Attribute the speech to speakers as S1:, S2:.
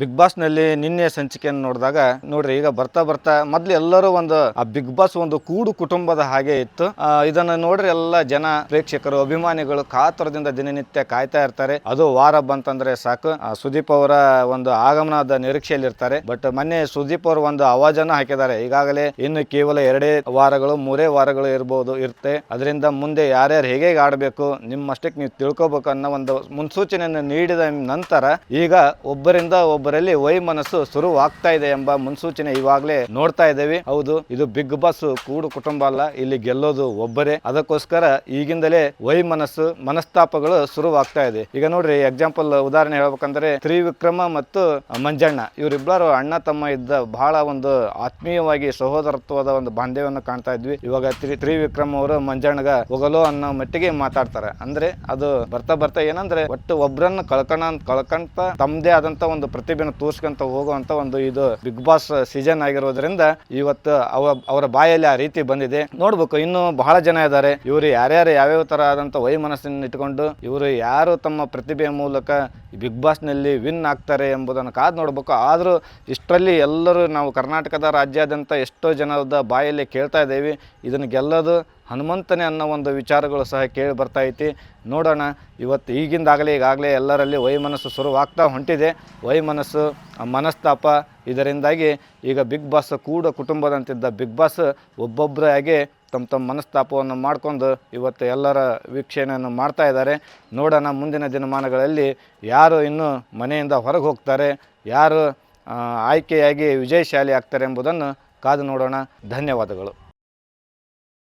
S1: Big ಬಾಸ್ನಲ್ಲಿ ನಿನ್ನೆ ಸಂಚಿಕೆಯನ್ನು ನೋಡಿದಾಗ, ನೋಡ್ರಿ, ಈಗ ಬರ್ತಾ ಬರ್ತಾ ಮೊದ್ಲು ಎಲ್ಲರೂ ಒಂದು, ಆ ಬಿಗ್ ಬಾಸ್ ಒಂದು ಕೂಡು ಕುಟುಂಬದ ಹಾಗೆ ಇತ್ತು. ಇದನ್ನ ನೋಡ್ರಿ ಎಲ್ಲ ಜನ ಪ್ರೇಕ್ಷಕರು, ಅಭಿಮಾನಿಗಳು ಕಾತರದಿಂದ ದಿನನಿತ್ಯ ಕಾಯ್ತಾ ಇರ್ತಾರೆ. ಅದು ವಾರ ಬಂತಂದ್ರೆ ಸಾಕು. ಸುದೀಪ್ ಅವರ ಒಂದು ಆಗಮನದ ನಿರೀಕ್ಷೆಯಲ್ಲಿ ಇರ್ತಾರೆ ಬಟ್ ಮೊನ್ನೆ ಸುದೀಪ್ ಅವರು ಒಂದು ಅವಾಜನ್ನ ಹಾಕಿದ್ದಾರೆ. ಈಗಾಗಲೇ ಇನ್ನು ಕೇವಲ ಎರಡೇ ವಾರಗಳು, ಮೂರೇ ವಾರಗಳು ಇರಬಹುದು ಇರುತ್ತೆ. ಅದರಿಂದ ಮುಂದೆ ಯಾರ್ಯಾರು ಹೇಗೆ ಆಡಬೇಕು, ನಿಮ್ಮಷ್ಟಕ್ಕೆ ನೀವು ತಿಳ್ಕೊಬೇಕು ಅನ್ನೋ ಒಂದು ಮುನ್ಸೂಚನೆಯನ್ನು ನೀಡಿದ ನಂತರ, ಈಗ ಒಬ್ಬರಿಂದ ಒಬ್ಬರಲ್ಲಿ ವೈಮನಸ್ಸು ಶುರುವಾಗ್ತಾ ಇದೆ ಎಂಬ ಮುನ್ಸೂಚನೆ ಇವಾಗಲೇ ನೋಡ್ತಾ ಇದ್ದೇವೆ. ಹೌದು, ಇದು ಬಿಗ್ ಬಾಸ್ ಕೂಡು ಕುಟುಂಬ ಅಲ್ಲ, ಇಲ್ಲಿ ಗೆಲ್ಲೋದು ಒಬ್ಬರೇ. ಅದಕ್ಕೋಸ್ಕರ ಈಗಿಂದಲೇ ವೈಮನಸ್ಸು ಮನಸ್ತಾಪಗಳು ಶುರುವಾಗ್ತಾ ಇದೆ. ಈಗ ನೋಡ್ರಿ ಎಕ್ಸಾಂಪಲ್ ಉದಾಹರಣೆ ಹೇಳ್ಬೇಕಂದ್ರೆ ತ್ರಿವಿಕ್ರಮ ಮತ್ತು ಮಂಜಣ್ಣ. ಇವರಿಬ್ಬರು ಅಣ್ಣ, ತಮ್ಮ ಇದ್ದ ಬಹಳ ಒಂದು ಆತ್ಮೀಯವಾಗಿ ಸಹೋದರತ್ವದ ಒಂದು ಬಾಂಧವ್ಯವನ್ನು ಕಾಣ್ತಾ ಇದ್ವಿ. ಇವಾಗ ತ್ರಿ, ತ್ರಿವಿಕ್ರಮ್ ಅವರು ಮಂಜಣ್ಣಗ ಹೋಗಲು ಅನ್ನೋ ಮಟ್ಟಿಗೆ ಮಾತಾಡ್ತಾರೆ. ಅಂದ್ರೆ ಅದು ಬರ್ತಾ ಬರ್ತಾ ಏನಂದ್ರೆ, ಒಟ್ಟು ಒಬ್ರನ್ನ ಕಳ್ಕಣ, ಕಳ್ಕಂತ ತಮ್ಮದೇ ಆದಂತ ಒಂದು ಪ್ರತಿಭೆನ ತೋರಿಸ್ಕೊಂತ ಹೋಗುವಂತ ಒಂದು ಇದು ಬಿಗ್ ಬಾಸ್ ಸೀಸನ್ ಆಗಿರೋದ್ರಿಂದ ಇವತ್ತು ಅವ, ಅವರ ಬಾಯಲ್ಲಿ ಆ ರೀತಿ ಬಂದಿದೆ. ನೋಡ್ಬೇಕು, ಇನ್ನು ಬಹಳ ಜನ ಇದ್ದಾರೆ. ಇವರು ಯಾರ್ಯಾರು ಯಾವ್ಯಾವ ತರ ಆದಂತ ವೈಮನಸ್ಸನ್ನು ಇಟ್ಕೊಂಡು ಇವರು ಯಾರು ತಮ್ಮ ಪ್ರತಿಭೆಯ ಮೂಲಕ ಬಿಗ್ ಬಾಸ್ನಲ್ಲಿ ವಿನ್ ಆಗ್ತಾರೆ ಎಂಬುದನ್ನು ಕಾದು ನೋಡ್ಬೇಕು. ಆದರೂ ಇಷ್ಟರಲ್ಲಿ ಎಲ್ಲರೂ ನಾವು ಕರ್ನಾಟಕದ ರಾಜ್ಯಾದ್ಯಂತ ಎಷ್ಟೋ ಜನದ ಬಾಯಲ್ಲಿ ಕೇಳ್ತಾ ಇದ್ದೇವೆ. ಇದನ್ನು ಗೆಲ್ಲೋದು ಹನುಮಂತನೇ ಅನ್ನೋ ಒಂದು ವಿಚಾರಗಳು ಸಹ ಕೇಳಿ ಬರ್ತಾ ಐತಿ. ನೋಡೋಣ, ಇವತ್ತು ಈಗಿಂದಾಗಲೇ ಈಗಾಗಲೇ ಎಲ್ಲರಲ್ಲಿ ವೈಮನಸ್ಸು ಶುರುವಾಗ್ತಾ ಹೊಂಟಿದೆ. ವೈಮನಸ್ಸು ಮನಸ್ತಾಪ, ಇದರಿಂದಾಗಿ ಈಗ ಬಿಗ್ ಬಾಸ್ ಕೂಡ ಕುಟುಂಬದಂತಿದ್ದ ಬಿಗ್ ಬಾಸ್ ಒಬ್ಬೊಬ್ಬರಾಗಿ ತಮ್ಮ ತಮ್ಮ ಮನಸ್ತಾಪವನ್ನು ಮಾಡಿಕೊಂಡು ಇವತ್ತು ಎಲ್ಲರ ವೀಕ್ಷಣೆಯನ್ನು ಮಾಡ್ತಾ ಇದ್ದಾರೆ. ನೋಡೋಣ, ಮುಂದಿನ ದಿನಮಾನಗಳಲ್ಲಿ ಯಾರು ಇನ್ನೂ ಮನೆಯಿಂದ ಹೊರಗೆ ಹೋಗ್ತಾರೆ, ಯಾರು ಆಯ್ಕೆಯಾಗಿ ವಿಜಯಶಾಲಿ ಆಗ್ತಾರೆ ಎಂಬುದನ್ನು ಕಾದು ನೋಡೋಣ. ಧನ್ಯವಾದಗಳು.